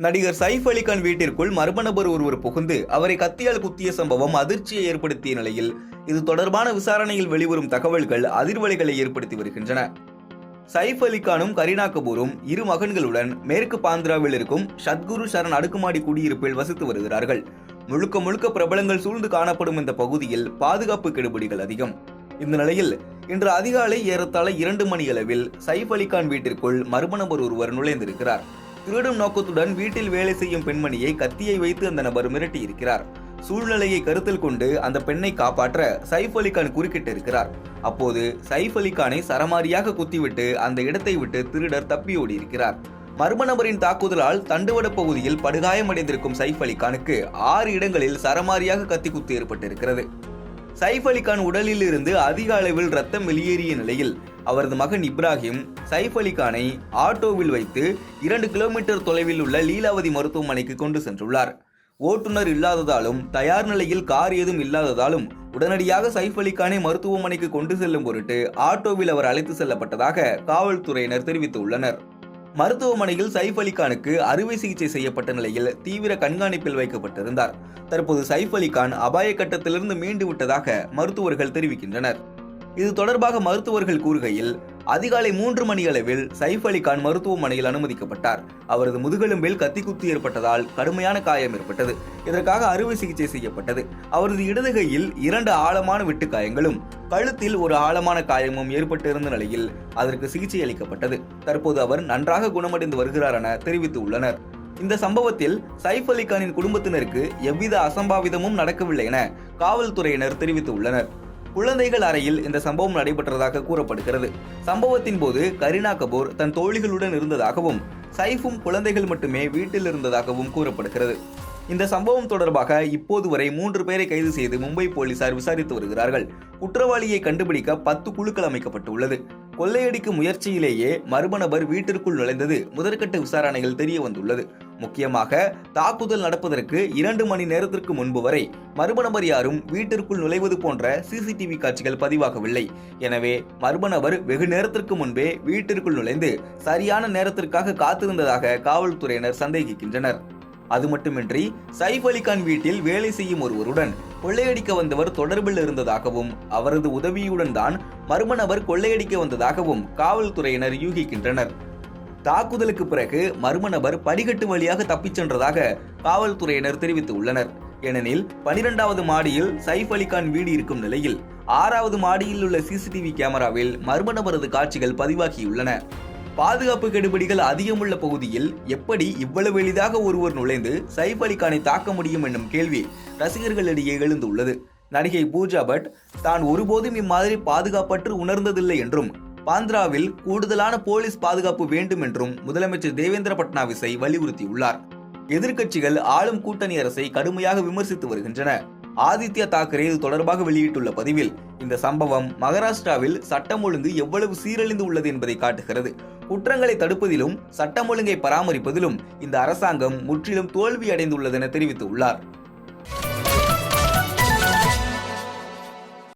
நடிகர் சைஃப் அலிகான் வீட்டிற்குள் மர்ம நபர் ஒருவர் புகுந்து அவரை கத்தியால் குத்திய சம்பவம் அதிர்ச்சியை ஏற்படுத்திய நிலையில் இது தொடர்பான விசாரணையில் வெளிவரும் தகவல்கள் அதிர்வலைகளை ஏற்படுத்தி வருகின்றன. சைஃப் அலிகானும் கரீனா கபூரும் இரு மகன்களுடன் மேற்கு பாந்திராவில் இருக்கும் சத்குரு சரண் அடுக்குமாடி குடியிருப்பில் வசித்து வருகிறார்கள். முழுக்க முழுக்க பிரபலங்கள் சூழ்ந்து காணப்படும் இந்த பகுதியில் பாதுகாப்பு கெடுபிடிகள் அதிகம். இந்த நிலையில் இன்று அதிகாலை ஏறத்தாழ இரண்டு மணி அளவில் சைஃப் அலிகான் வீட்டிற்குள் மர்ம நபர் ஒருவர் நுழைந்திருக்கிறார். திருடும் நோக்கத்துடன் வீட்டில் வேலை செய்யும் பெண்மணியை கத்தியை வைத்து அந்த நபர் மிரட்டியிருக்கிறார். சூழ்நிலையை கருத்தில் கொண்டு அந்த பெண்ணை காப்பாற்ற சைஃப் அலிகான் குறுக்கிட்டு இருக்கிறார் அப்போது சைஃப் அலிகானை சரமாரியாக குத்திவிட்டு அந்த இடத்தை விட்டு திருடர் தப்பியோடி இருக்கிறார் மர்ம நபரின் தாக்குதலால் தண்டுவட பகுதியில் படுகாயமடைந்திருக்கும் சைஃப் அலிகானுக்கு ஆறு இடங்களில் சரமாரியாக கத்தி குத்து ஏற்பட்டிருக்கிறது. சைஃப் அலிகான் உடலில் இருந்து அதிக அளவில் ரத்தம் வெளியேறிய நிலையில் அவரது மகன் இப்ராஹிம் சைஃப் அலிகானை ஆட்டோவில் வைத்து இரண்டு கிலோமீட்டர் தொலைவில் உள்ள லீலாவதி மருத்துவமனைக்கு கொண்டு சென்றுள்ளார். ஓட்டுநர் இல்லாததாலும் தயார் நிலையில் கார் ஏதும் இல்லாததாலும் உடனடியாக சைஃப் அலிகானை மருத்துவமனைக்கு கொண்டு செல்லும் பொருட்டு ஆட்டோவில் அவர் அழைத்து செல்லப்பட்டதாக காவல்துறையினர் தெரிவித்துள்ளனர். மருத்துவமனையில் சைஃப் அலிகானுக்கு அறுவை சிகிச்சை செய்யப்பட்ட நிலையில் தீவிர கண்காணிப்பில் வைக்கப்பட்டிருந்தார். தற்போது சைஃப் அலிகான் அபாய கட்டத்திலிருந்து மீண்டு விட்டதாக மருத்துவர்கள் தெரிவிக்கின்றனர். இது தொடர்பாக மருத்துவர்கள் கூறுகையில் அதிகாலை மூன்று மணி அளவில் சைஃப் அலிகான் மருத்துவமனையில் அனுமதிக்கப்பட்டார். அவரது முதுகெலும்பில் கத்தி குத்து ஏற்பட்டதால் கடுமையான காயம் ஏற்பட்டது. இதற்காக அறுவை சிகிச்சை செய்யப்பட்டது. அவரது இடதுகையில் இரண்டு ஆழமான வெட்டுக்காயங்களும் கழுத்தில் ஒரு ஆழமான காயமும் ஏற்பட்டிருந்த நிலையில் அதற்கு சிகிச்சை அளிக்கப்பட்டது. தற்போது அவர் நன்றாக குணமடைந்து வருகிறார் என தெரிவித்துள்ளனர். இந்த சம்பவத்தில் சைஃப் அலிகானின் குடும்பத்தினருக்கு எவ்வித அசம்பாவிதமும் நடக்கவில்லை என காவல்துறையினர் தெரிவித்துள்ளனர். குழந்தைகள் அறையில் இந்த சம்பவம் நடைபெற்றதாக கூறப்படுகிறது. சம்பவத்தின் போது கரீனா கபூர் தன் தோழிகளுடன் இருந்ததாகவும் சைஃபும் குழந்தைகள் மட்டுமே வீட்டில் இருந்ததாகவும் கூறப்படுகிறது. இந்த சம்பவம் தொடர்பாக இப்போது வரை மூன்று பேரை கைது செய்து மும்பை போலீசார் விசாரித்து வருகிறார்கள். குற்றவாளியை கண்டுபிடிக்க பத்து குழுக்கள் அமைக்கப்பட்டுள்ளது. கொள்ளையடிக்கும் முயற்சியிலேயே மர்ம நபர் வீட்டிற்குள் நுழைந்தது முதற்கட்ட விசாரணைகள் தெரிய வந்துள்ளது. முக்கியமாக தாக்குதல் நடப்பதற்கு இரண்டு மணி நேரத்திற்கு முன்பு வரை மர்ம நபர் யாரும் வீட்டிற்குள் நுழைவது போன்ற சிசிடிவி காட்சிகள் பதிவாகவில்லை. எனவே மர்ம நபர் வெகு நேரத்திற்கு முன்பே வீட்டிற்குள் நுழைந்து சரியான நேரத்திற்காக காத்திருந்ததாக காவல்துறையினர் சந்தேகிக்கின்றனர். அது மட்டுமின்றி சைஃப் அலிகான் வீட்டில் வேலை செய்யும் ஒருவருடன் கொள்ளையடிக்க வந்தவர் தொடர்பில் இருந்ததாகவும் அவரது உதவியுடன் தான் மர்ம நபர் கொள்ளையடிக்க வந்ததாகவும் காவல்துறையினர் யூகிக்கின்றனர். தாக்குதலுக்கு பிறகு மர்ம நபர் படிக்கட்டு வழியாக தப்பிச் சென்றதாக காவல்துறையினர் தெரிவித்துள்ளனர். ஏனெனில் பனிரெண்டாவது மாடியில் சைஃப் அலிகான் வீடு இருக்கும் நிலையில் ஆறாவது மாடியில் உள்ள சிசிடிவி கேமராவில் மர்ம நபரது காட்சிகள் பதிவாகியுள்ளன. பாதுகாப்பு கெடுபிடிகள் அதிகமுள்ள பகுதியில் எப்படி இவ்வளவு எளிதாக ஒருவர் நுழைந்து சைஃப் அலிகானை தாக்க முடியும் என்னும் கேள்வி ரசிகர்களிடையே எழுந்துள்ளது. நடிகை பூஜா பட் தான் ஒருபோதும் இம்மாதிரி பாதுகாப்பற்று உணர்ந்ததில்லை என்றும் பாந்திராவில் கூடுதலான போலீஸ் பாதுகாப்பு வேண்டும் என்றும் முதலமைச்சர் தேவேந்திர பட்னாவிஸை வலியுறுத்தியுள்ளார். எதிர்க்கட்சிகள் ஆளும் கூட்டணி அரசை கடுமையாக விமர்சித்து வருகின்றன. ஆதித்யா தாக்கரே இது தொடர்பாக வெளியிட்டுள்ள பதிவில் இந்த சம்பவம் மகாராஷ்டிராவில் சட்டம் ஒழுங்கு எவ்வளவு சீரழிந்து உள்ளது என்பதை காட்டுகிறது. குற்றங்களை தடுப்பதிலும் சட்டம் ஒழுங்கை பராமரிப்பதிலும் இந்த அரசாங்கம் முற்றிலும் தோல்வியடைந்துள்ளதென தெரிவித்துள்ளார்.